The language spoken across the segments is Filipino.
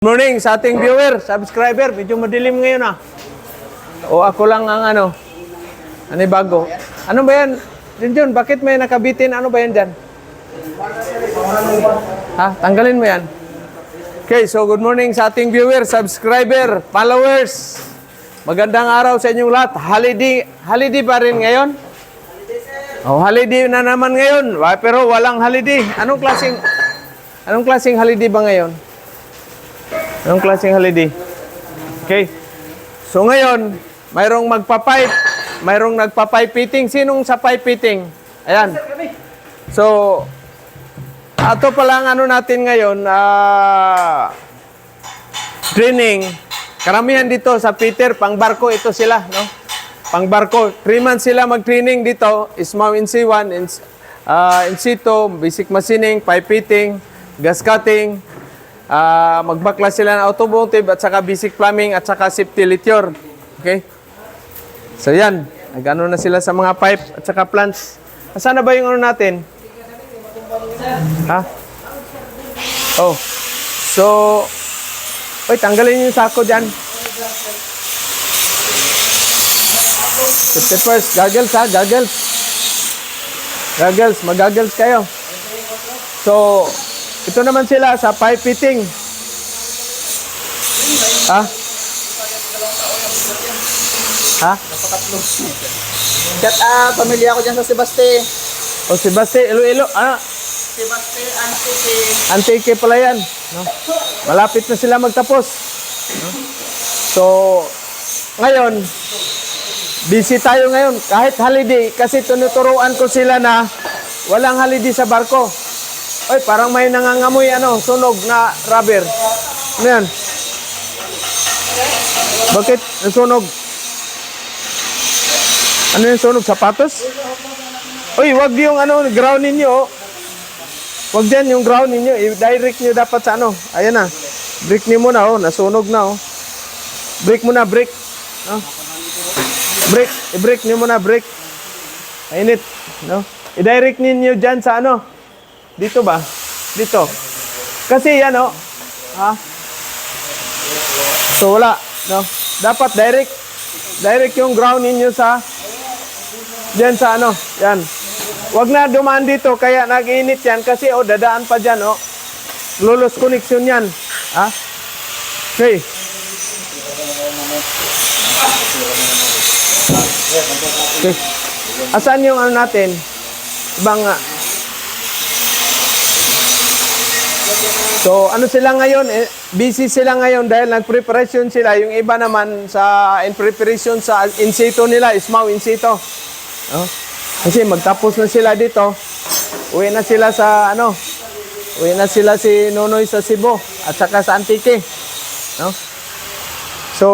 Good morning sa ating viewer, subscriber. Medyo madilim ngayon ah. O ako lang ang ano. Ano bago? Ano ba yan? Junjun, bakit may nakabitin? Ano ba yan dyan? Ha? Tanggalin mo yan. Okay, so good morning sa ating viewer, subscriber, followers. Magandang araw sa inyong lahat. Holiday, holiday pa rin ngayon? Oh, holiday na naman ngayon. Pero walang holiday. Anong klaseng Anong klaseng holiday ba ngayon? Anong klaseng holiday? Okay. So ngayon, mayroong magpa-pipe, mayroong nagpa-pipe fitting. Sinong sa pipe fitting? Ayan. So, ato pala ang ano natin ngayon, ah, training. Karamihan dito sa Peter, pang barko ito sila, no? Pang barko. Three months sila mag-training dito. Ismaw in C1, in, uh, in C2, basic machining, pipe fitting, gas cutting, Ah, magbakla sila ng automotive at saka basic plumbing at saka safety liture. Okay? So yan, nagano na sila sa mga pipe at saka plants. Asan na ba yung ano natin? Ha? Oh. So, Oy, tanggalin yung sako dyan. 51st, goggles ha, goggles. Goggles, mag-goggles kayo. So, ito naman sila sa pipe fitting. Ha? Ha? Chat, ah, pamilya ko dyan sa Sebaste. O si Basti, Iloilo. Ah, Sebaste, Antique. antike pala yan. No? Malapit na sila magtapos. No? So, ngayon, busy tayo ngayon. Kahit holiday, kasi tunuturuan ko sila na walang holiday sa barko. Oy, parang may nangangamoy ano, sunog na rubber. Ano yan? Bakit nasunog? Ano yung sunog? Sapatos? Uy, wag yung ano, ground ninyo. oh. Wag dyan yung ground ninyo. I-direct nyo dapat sa ano. Ayan na. Break nyo muna, oh. Nasunog na, oh. Break muna, break. Oh. Break. I-break nyo muna, break. Mainit. No? I-direct ninyo dyan sa ano. Dito ba? Dito. Kasi yan, oh. Ha? So, wala. No? Dapat direct. Direct yung ground ninyo sa Diyan sa ano, yan. Wag na dumaan dito, kaya nag-init yan kasi oh, dadaan pa dyan, oh. Lulos connection yan. Ha? Okay. Okay. Asan yung ano natin? Ibang, ah, So, ano sila ngayon? Eh, busy sila ngayon dahil nag-preparation sila. Yung iba naman sa in preparation sa in situ nila, ismaw in situ. Oh. Kasi magtapos na sila dito. Uwi na sila sa ano? Uwi na sila si Nonoy sa Cebu at saka sa Antique. No? So,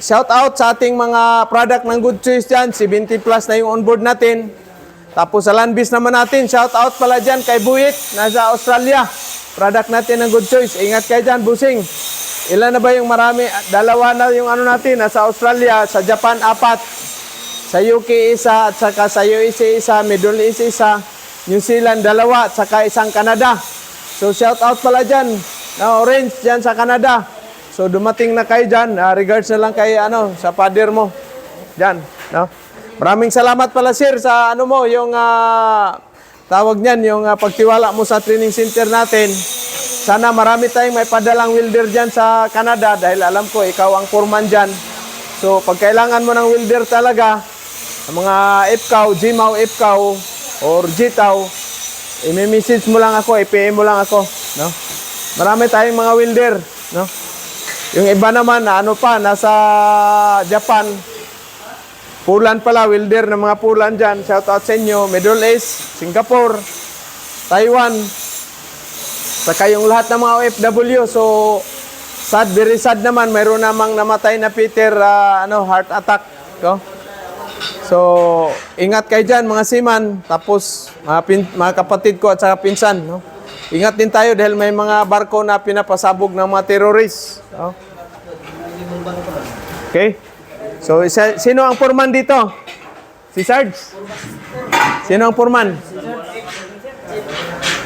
shout out sa ating mga product ng Good Choice dyan. 70 plus na yung onboard natin. Tapos sa Landbiz naman natin, shout out pala dyan kay Buyit, nasa Australia. Product natin ng Good Choice. Ingat kayo dyan, busing. Ilan na ba yung marami? Dalawa na yung ano natin, nasa Australia, sa Japan, apat. Sa UK isa, at saka sa USA isa, Middle East isa, New Zealand dalawa, at saka isang Canada. So shout out pala dyan, na orange dyan sa Canada. So dumating na kayo dyan, Ah, regards na lang kay ano, sa father mo. Dyan, no? Maraming salamat pala sir sa ano mo, yung ah, tawag niyan, yung ah, pagtiwala mo sa training center natin. Sana marami tayong may padalang welder dyan sa Canada dahil alam ko ikaw ang foreman dyan. So pag kailangan mo ng welder talaga, ang mga IPCAW, GMAW, IPCAW, or GTAW, i-message mo lang ako, i-PM mo lang ako, no? Marami tayong mga welder, no? Yung iba naman, na ano pa, nasa Japan, pulan pala, welder ng mga pulan dyan, shout out sa inyo, Middle East, Singapore, Taiwan, saka yung lahat ng mga OFW, so, sad, very sad naman, mayroon namang namatay na Peter, ah, ano, heart attack, ko? So, ingat kayo dyan mga siman, tapos mga, pin- mga kapatid ko at saka pinsan. No? Ingat din tayo dahil may mga barko na pinapasabog ng mga terrorists. No? Okay? So, isa, sino ang foreman dito? Si Sarge? Sino ang foreman?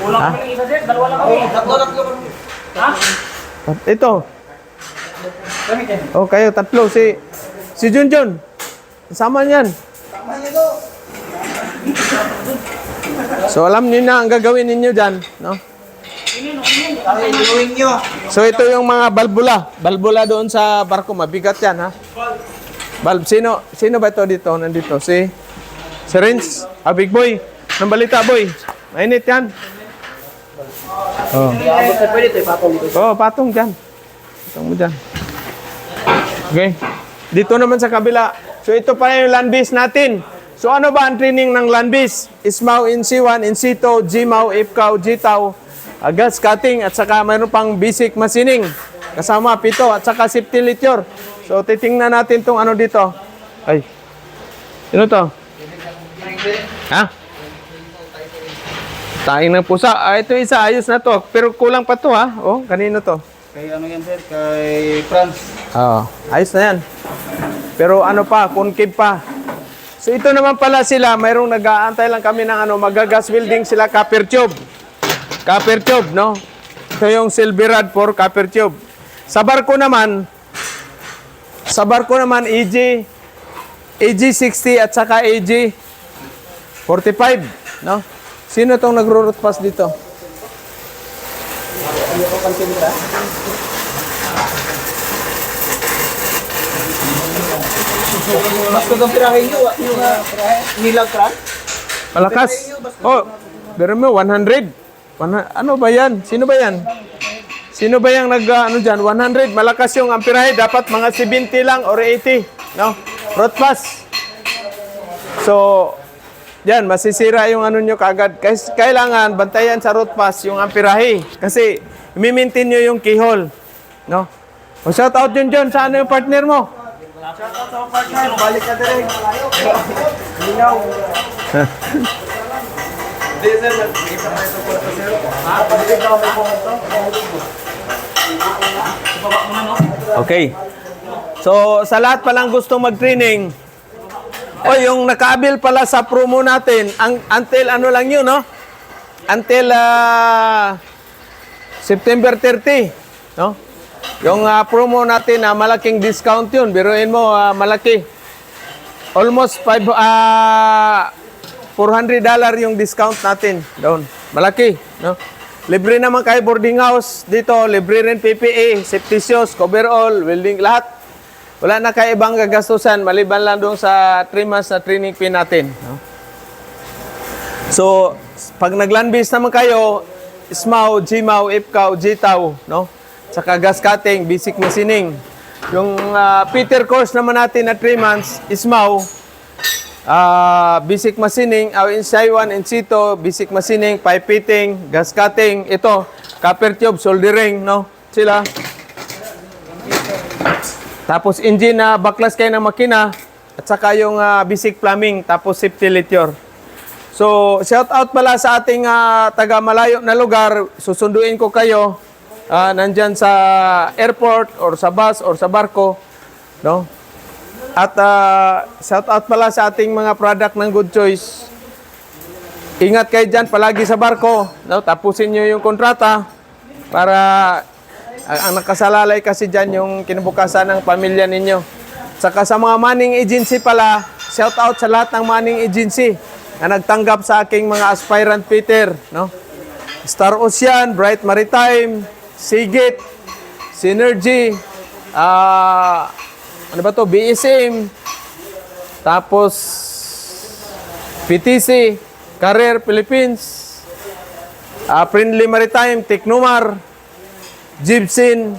Kulang pa ng isa, sir. Dalawa lang kami. Tatlo, tatlo. Ha? Tat- Ito. Kami kayo. Oh, kayo, tatlo. Si, si Junjun. Kasama niyan. So, alam niyo na ang gagawin ninyo dyan, no? Kami. So, ito yung mga balbula. Balbula doon sa barko. Mabigat yan, ha? Balb. Sino, sino ba ito dito? Nandito. Si, si Renz. Ah, big boy. Nang balita, boy. Mainit yan. Oh. Oo, patong dyan. Patong mo dyan. Okay. Dito naman sa kabila. So ito pa yung land base natin. So ano ba ang training ng land base? Ismaw in C1, in C2, Gmaw, Ifkaw, Gtaw, uh, gas cutting, at saka mayroon pang basic machining. Kasama pito, at saka safety lityor. So titingnan natin tong ano dito. Ay. Sino to? Ha? Taing ng pusa. Ah, ito isa, ayos na to. Pero kulang pa to ha. Oh, kanino to? Kay ano yan, sir? Kay Franz. Oo. Ayos na yan. Pero ano pa, concave pa. So ito naman pala sila, mayroong nag-aantay lang kami ng ano, magagas welding sila copper tube. Copper tube, no? Ito yung silver rod for copper tube. Sa barko naman, sa barko naman, AG, AG60 at saka AG 45, no? Sino tong nagro-root pass dito? Mas kagang pirahin nyo, wa- yung uh, nilag kran. Malakas. Oh, pero mo 100. Wana- ano ba 'yan? Sino ba 'yan? Sino ba yung nag uh, ano diyan? 100. Malakas yung amperahe, dapat mga 70 lang or 80, no? Road pass. So, yan, masisira yung ano nyo kagad. Kailangan bantayan sa road pass yung amperahe. Kasi, i-maintain nyo yung keyhole. No? O shout out yun dyan. Saan yung partner mo? Balik ka direk. Okay. So, sa lahat palang gusto mag-training, o yung nakaabil pala sa promo natin, ang, until ano lang yun, no? Until ah, September 30, no? Yung ah, promo natin, na malaking discount yun. Biruin mo, ah, malaki. Almost five, ah, 400 dollar yung discount natin doon. Malaki, no? Libre naman kayo boarding house dito, libre rin PPE, safety shoes, coverall, welding, lahat. Wala na kayo ibang gagastusan maliban lang doon sa 3 months na training fee natin. No? So, pag nag-land base naman kayo, SMAW, GMAW, IPCAW, GTAW, no? Saka gas cutting, basic machining. Yung ah, Peter course naman natin na 3 months, SMAW, ah basic machining, uh, in C1, in C2, basic machining, pipe fitting, gas cutting, ito, copper tube, soldering, no? Sila. Tapos engine na baklas kayo ng makina at saka yung ah, basic plumbing tapos safety lityor. So, shout out pala sa ating ah, taga malayo na lugar. Susunduin ko kayo ah, nandyan sa airport or sa bus or sa barko, no? At ah, shout out pala sa ating mga product ng Good Choice. Ingat kayo dyan palagi sa barko. No? Tapusin nyo yung kontrata para ang, ang nakasalalay kasi dyan yung kinabukasan ng pamilya ninyo. Saka sa mga manning agency pala, shout out sa lahat ng manning agency na nagtanggap sa aking mga aspirant Peter. No? Star Ocean, Bright Maritime, Sigit, Synergy, ah ano ba to? BSM, tapos PTC, Career Philippines, ah, Friendly Maritime, Technomar, Gibson,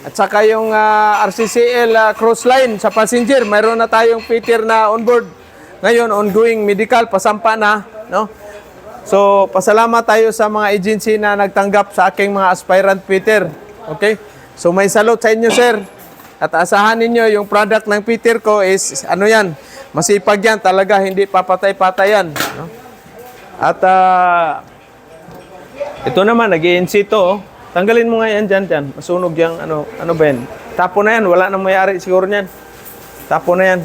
at saka yung ah, RCCL ah, Cruise Line sa passenger. Mayroon na tayong Peter na onboard. Ngayon, ongoing medical, pasampa na. No? So, pasalamat tayo sa mga agency na nagtanggap sa aking mga aspirant Peter. Okay? So, may salute sa inyo, sir. At asahan ninyo, yung product ng Peter ko is, ano yan, masipag yan talaga, hindi papatay-patayan. No? At, ah, ito naman, nag to. Oh. Tanggalin mo nga yan dyan, dyan. Masunog yung, ano, ano ba yan? Tapo na yan, wala nang mayari siguro niyan. Tapo na yan.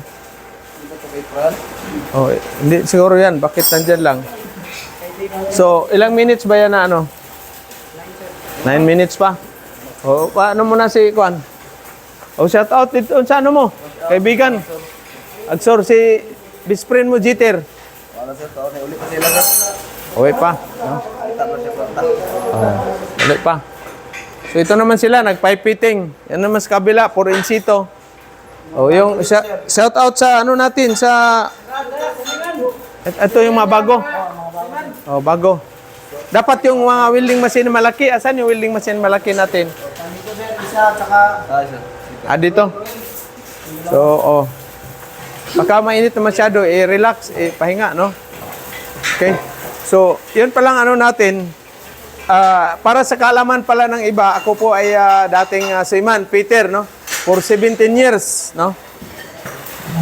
Oh, hindi siguro yan. Bakit nandyan lang? So, ilang minutes ba yan na ano? 9 minutes pa? O, paano mo na si Kwan? O, shout out dito sa ano mo? Kaibigan. Agsor si best friend mo, Jeter. Wala sir, taon na uli pa sila sir. Okay pa. No? Oh, ulit pa. So ito naman sila, nag-pipe fitting. Yan naman sa kabila, puro insito. Oh, yung sa- shout out sa ano natin sa ito yung mga bago. Oh, bago. Dapat yung mga welding machine malaki. Asan yung welding machine malaki natin? Ah, sir. Ah, dito. So, oh. Baka mainit na masyado, eh, relax, eh, pahinga, no? Okay. So, yun pa lang ano natin. Ah, para sa kaalaman pala ng iba, ako po ay ah, dating uh, seaman, Peter, no? For 17 years, no?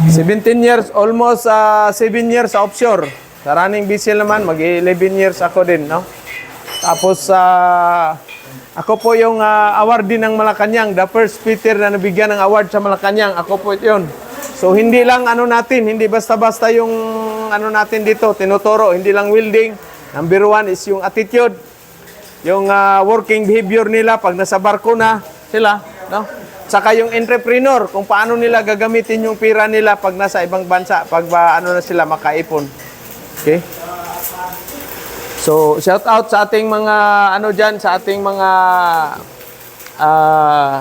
17 years, almost 7 years offshore. Sa running vessel naman, mag-11 years ako din, no? Tapos, sa ako po yung ah, awardee ng Malacanang, the first Peter na nabigyan ng award sa Malacanang. Ako po yun. So, hindi lang ano natin, hindi basta-basta yung ano natin dito, tinuturo, hindi lang welding. Number one is yung attitude, yung ah, working behavior nila pag nasa barko na sila, no? Saka yung entrepreneur, kung paano nila gagamitin yung pira nila pag nasa ibang bansa, pag ba, ano na sila makaipon. Okay? So, shout out sa ating mga ano diyan, sa ating mga ah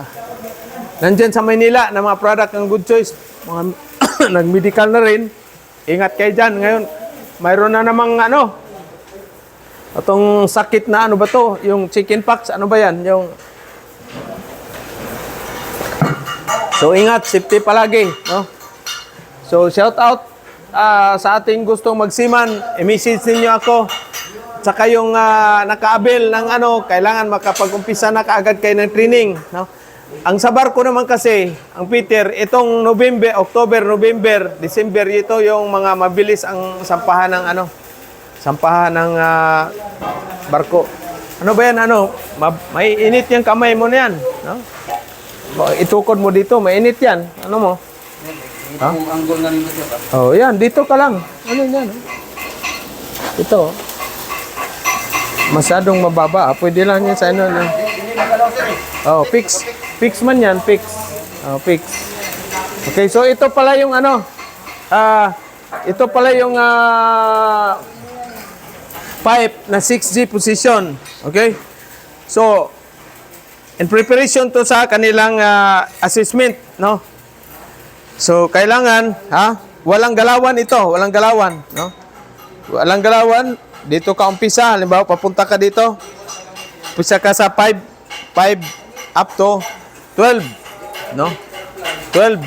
nandyan sa Maynila na mga product ng Good Choice, mga nag-medical na rin. Ingat kayo dyan. Ngayon, mayroon na namang ano, itong sakit na ano ba to? Yung chicken pox, ano ba yan? Yung So ingat, safety palagi, no? So shout out ah, sa ating gustong magsiman, i-message ninyo ako. Saka yung ah, nakaabel ng ano, kailangan makapag-umpisa na kaagad kayo ng training, no? Ang sa barko naman kasi, ang Peter, itong November, October, November, December, ito yung mga mabilis ang sampahan ng ano, sampahan ng ah, barko. Ano ba yan, ano? Ma- may init yung kamay mo na yan, no? Ba- Itukod mo dito, mainit yan. Ano mo? Ito ang angle na sir. ah. Oh, yan, dito ka lang. Ano yan? oh? Ito. Masyadong mababa. ah. Pwede lang yan sa ano. ano. Oh, fix. Fix man yan, fix. Oh, fix. Okay, so ito pala yung ano. Ah, ito pala yung ah, pipe na 6G position. Okay? So, in preparation to sa kanilang ah, assessment, no? So, kailangan, ha? Walang galawan ito, walang galawan, no? Walang galawan, dito ka umpisa, halimbawa papunta ka dito, umpisa ka sa 5, 5 up to 12, no? 12,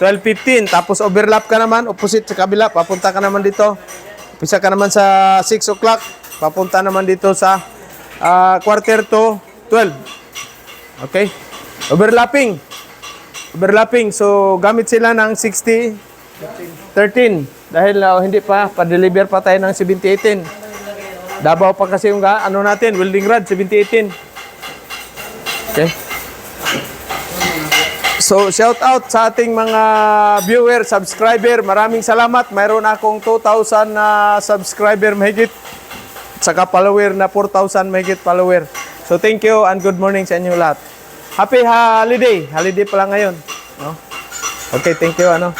12, 15, tapos overlap ka naman, opposite sa kabila, papunta ka naman dito, umpisa ka naman sa 6 o'clock, papunta naman dito sa ah, quarter to 12. Okay? Overlapping. Overlapping. So, gamit sila ng 60, 13. Dahil ah, hindi pa, pa-deliver pa tayo ng 7018. Dabaw pa kasi yung ano natin, welding rod, 7018. Okay? So, shout out sa ating mga viewer, subscriber. Maraming salamat. Mayroon akong 2,000 na subscriber mahigit. Saka follower na 4,000 mahigit follower. So, thank you and good morning sa inyo lahat. Happy holiday. Holiday pala ngayon. No? Okay, thank you. Ano?